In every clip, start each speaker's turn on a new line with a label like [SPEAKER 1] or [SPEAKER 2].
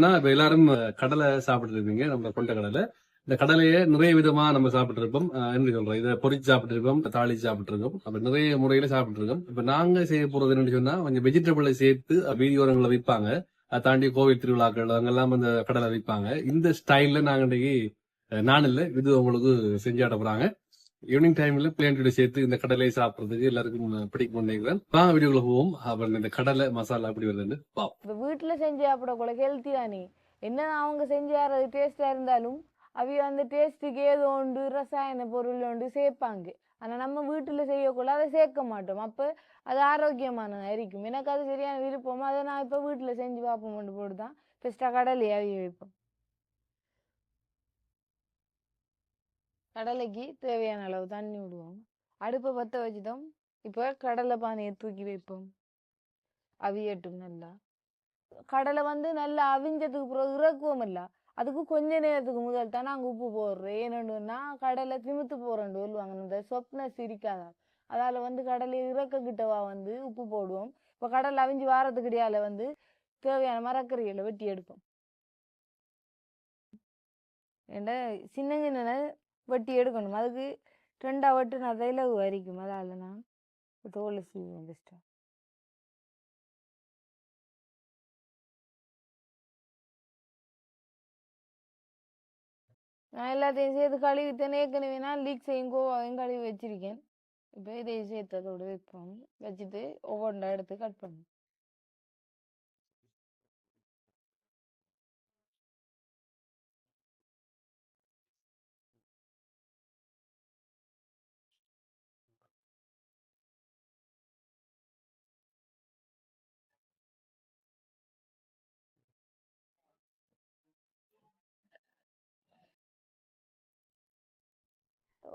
[SPEAKER 1] வந்திருக்கோம் இப்ப எல்லாரும் கடலை சாப்பிட்டு இருப்பீங்க நம்ம கொண்ட கடலை. இந்த கடலையை நிறைய விதமா நம்ம சாப்பிட்டு இருப்போம். என்ன சொல்றோம் இதை பொரிச்சு சாப்பிட்டு இருக்கோம் தாளிச்சு சாப்பிட்டு இருக்கோம் அப்ப நிறைய முறையில சாப்பிட்டு இருக்கோம். இப்ப நாங்க செய்ய போறது என்னன்னு சொன்னா கொஞ்சம் வெஜிடபிளை சேர்த்து வீடியோரங்களை விற்பாங்க அதை தாண்டி கோவில் திருவிழாக்கள் அங்கெல்லாம் அந்த கடலை விற்பாங்க இந்த ஸ்டைல்ல நாங்க இன்னைக்கு நான் இல்லை இது உங்களுக்கு செஞ்சாட போறாங்க. ஈவினிங் டைம்ல பிளேண்டோட சேர்த்து இந்த கடலையை சாப்பிடுறதுக்கு எல்லாருக்கும் பிடிக்கும் நினைக்கிறேன். நான் வீடியோக்குள்ள போவோம். அப்புறம் இந்த கடலை மசாலா அப்படி வருதுன்னு பாப்போம்.
[SPEAKER 2] இப்போ வீட்டில் செஞ்சு சாப்பிடக்கூட ஹெல்த்தி தானே. என்ன அவங்க செஞ்சு தரது டேஸ்டா இருந்தாலும் அவைய அந்த டேஸ்ட்டுக்கு ஏதோ உண்டு ரசாயன பொருள் உண்டு சேர்ப்பாங்க. ஆனால் நம்ம வீட்டில் செய்யக்குள்ள அதை சேர்க்க மாட்டோம். அப்போ அது ஆரோக்கியமானதாக இருக்கும். எனக்கு அது சரியான விருப்பம். அதை நான் இப்போ வீட்டில் செஞ்சு பார்ப்போம். போட்டு தான் பெஸ்ட்டாக கடலையாக வைப்போம். கடலைக்கு தேவையான அளவு தண்ணி விடுவோம். அடுப்பை பற்ற வச்சுட்டோம். இப்போ கடலை பானையை தூக்கி வைப்போம். அவியட்டும் நல்லா. கடலை வந்து நல்லா அவிஞ்சதுக்கு பிறகு இறக்குவோம் இல்லை. அதுக்கு கொஞ்ச நேரத்துக்கு முதல் தான் நாங்கள் உப்பு போடுறோம். ஏன்னு கடலை திமித்து போகிறேன்னு சொல்லுவாங்க. இந்த சொப்ன சிரிக்காதா. அதால் வந்து கடலை இறக்க கிட்டவா வந்து உப்பு போடுவோம். இப்போ கடலை அவிஞ்சு வாரத்துக்கிடையால வந்து தேவையான மரக்கறிகளை வெட்டி எடுப்போம். என்ன சின்ன சின்ன வெட்டி எடுக்கணும். அதுக்கு ரெண்டாக வெட்டு நான் வரிக்கும். அதால நான் தோல் சீவுவேன் பெஸ்ட்டாக நான் எல்லாத்தையும் சேர்த்து கழுவிட்டேன். ஏற்கனவே நான் லீக்ஸையும் கோவாவையும் கழுவி வச்சிருக்கேன். இப்போ இதையும் சேர்த்து அதோட வைப்போம். வச்சுட்டு ஒவ்வொன்றா எடுத்து கட் பண்ணும்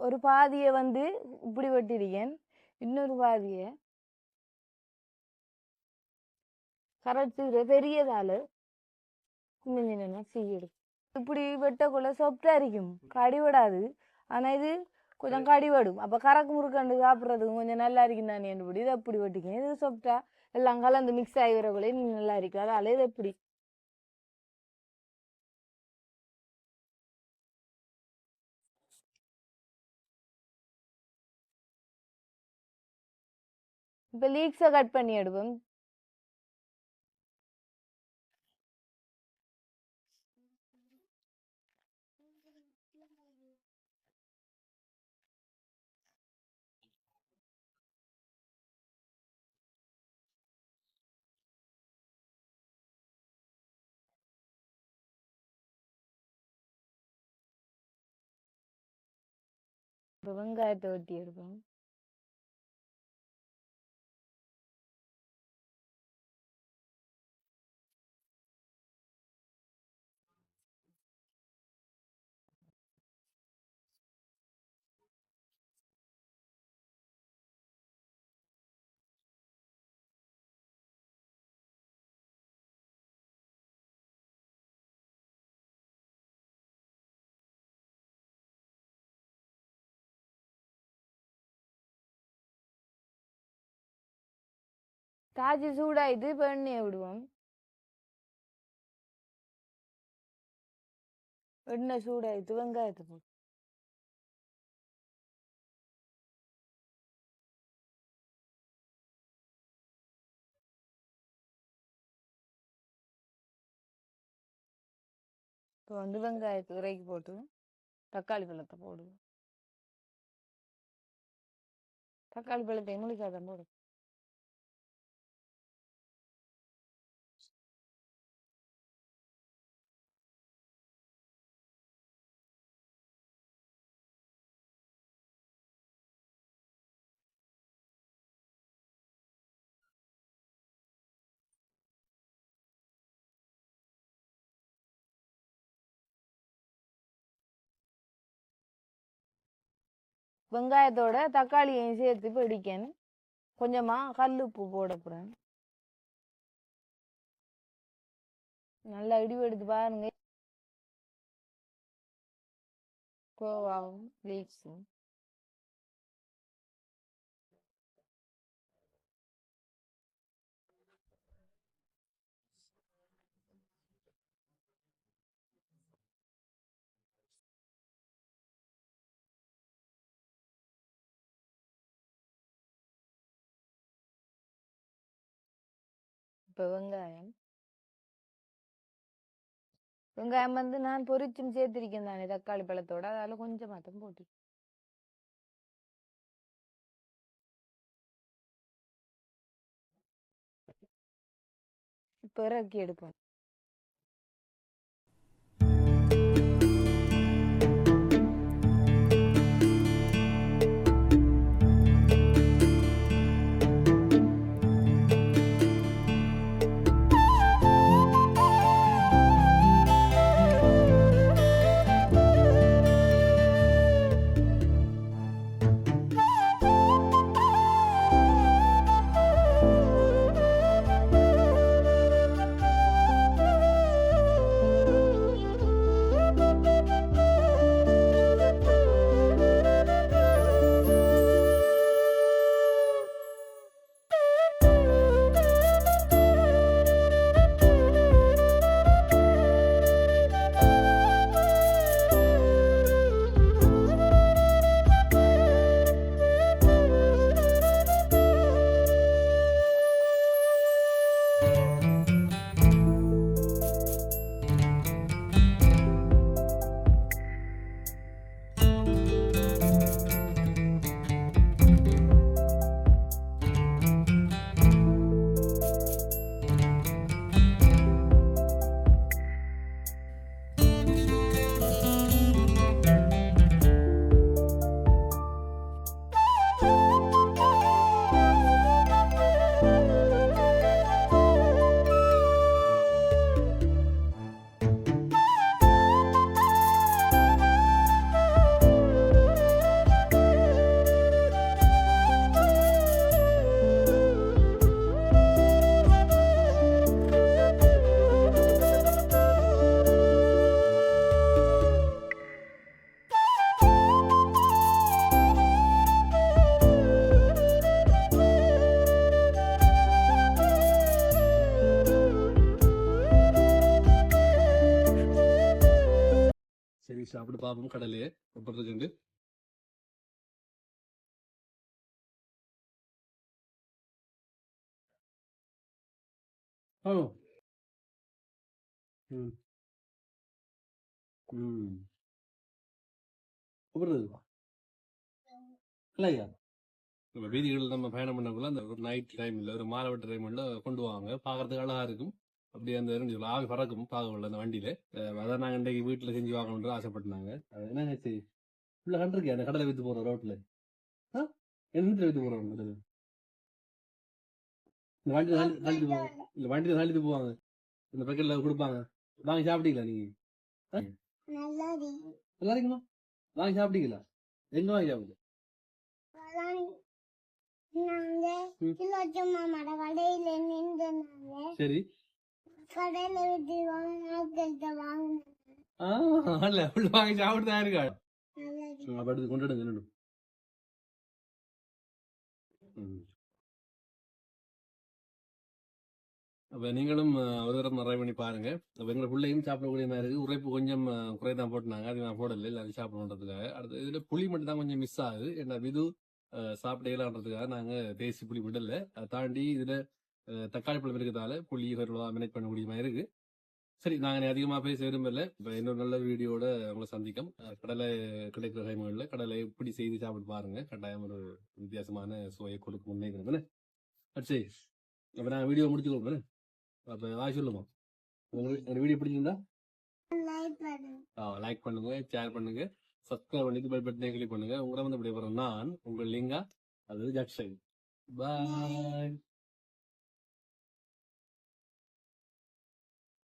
[SPEAKER 2] ஒரு பாதியை வந்து இப்படி வெட்டிருக்கேன் இன்னொரு பாதியை கரைச்சி பெரியதால கொஞ்சம் சின்னமா சீவிடும் இப்படி வெட்டக்குள்ள சொப்டா இருக்கும் கடிவிடாது ஆனா இது கொஞ்சம் கடிவடும் அப்ப கறக்கு முறுக்கண்டு சாப்பிட்றதுக்கு கொஞ்சம் நல்லா இருக்கும் தானே இப்படி இதை அப்படி வெட்டிக்கேன் இது சொப்டா எல்லாம் கலந்து மிக்ஸ் ஆகி வரக்குள்ள நல்லா இருக்கும் அதால இது எப்படி இப்போ லீக்ஸை கட் பண்ணி எடுப்போம் இப்ப வெங்காயத்தை எடுப்போம். காய்ச்சி சூடாயிட்டு இப்போ எண்ணெயை விடுவோம். எண்ணெய் சூடாயிட்டு வெங்காயத்தை போட்டு. இப்போ வந்து வெங்காயத்தை இறக்கி போட்டு தக்காளி பழத்தை போடுவோம். தக்காளி பழத்தை முழிக்காதான் போடுவோம். வெங்காயத்தோட தக்காளியையும் சேர்த்து பிடிக்கணும் கொஞ்சமா கல் உப்பு போட நல்லா இடிவு எடுத்து பாருங்க கோவாவும் லீக்ஸும் இப்போ வெங்காயம். வெங்காயம் வந்து நான் பொரிச்சும் சேர்த்திருக்கேன் தானே தக்காளி பழத்தோட. அதால கொஞ்சம் மாத்தம் போட்டு இப்ப இறக்கி எடுப்போம்.
[SPEAKER 1] சரி சாப்பிட்டு பார்ப்போம் கடலையே எப்படி ஓ இல்லையா? நம்ம வீதிகளில் நம்ம பயணம் பண்ணக்குள்ள அந்த ஒரு நைட் டைம்ல ஒரு மாலவட்ட டைம்ல கொண்டு வாங்க பார்க்கறதுக்கு அழகா இருக்கும். அப்படியே அந்த ஆவி பறக்கும் பார்க்கல அந்த வண்டியில. அதான் நாங்க இன்றைக்கு வீட்டுல செஞ்சு வாங்கணும்னு ஆசைப்பட்டாங்க என்னங்க சரி உள்ள கண்டிருக்கேன் அந்த கடலை வித்து போற ரோட்ல? என்னத்துல வித்து போறோம் இந்த வண்டியில தள்ளி- தள்ளிட்டு போவாங்க. இல்ல வண்டியில தள்ளிட்டு போவாங்க. இந்த பக்கெட்ல கொடுப்பாங்க. வாங்கி சாப்பிட்டீங்களா நீங்க? நல்லா இருக்குமா வாங்கி சாப்பிட்டீங்களா? எங்க வாங்கி சாப்பிடுங்க சரி.
[SPEAKER 3] கடையில விட்டு வாங்க நாட்கள்கிட்ட வாங்க
[SPEAKER 1] ஆ இல்ல உள்ள வாங்கி சாப்பிட்டு தான் இருக்கா
[SPEAKER 3] நல்லது.
[SPEAKER 1] அப்ப எடுத்து கொண்டுடுங்க என்னடும் அப்ப நீங்களும் ஒரு தடவை நிறைய பண்ணி பாருங்க. அப்ப எங்களை பிள்ளையும் சாப்பிடக்கூடிய மாதிரி இருக்கு. உரைப்பு கொஞ்சம் அஹ், குறை தான் போட்டுனாங்க. அது நான் போடல இல்லை அது சாப்பிடணுன்றதுக்காக அடுத்து இதுல புளி மட்டும் தான் கொஞ்சம் மிஸ் ஆகுது. ஏன்னா விது அஹ், சாப்பிடலான்றதுக்காக நாங்க தேசி புளி விடல. அதை தாண்டி இதுல தக்காளி பழம் இருக்கிறதால புளி மேனேஜ் பண்ணக்கூடிய மாதிரி இருக்கு. சரி நாங்க அதிகமா பேச விரும்பல இப்ப இன்னொரு நல்ல வீடியோட உங்களை சந்திக்கும். கடலை கிடைக்கிற டைம்களில் கடலை எப்படி செய்து சாப்பிட்டு பாருங்க. கட்டாயம் ஒரு வித்தியாசமான சுவையை கொடுக்க முன்னேறணும் சரி அப்ப நான் வீடியோ முடிச்சுக்கோங்க அப்ப வாய் சொல்லுமா? உங்களுக்கு இந்த வீடியோ பிடிச்சிருந்தா? லைக் பண்ணுங்க. ஷேர் பண்ணுங்க சப்ஸ்கிரைப் பண்ணிட்டு பெல் பட்டனை கிளிக் பண்ணுங்க. உங்களை வந்து இப்படி வரும். நான் உங்கள் லிங்கா அது ஜக்ஷன். பாய்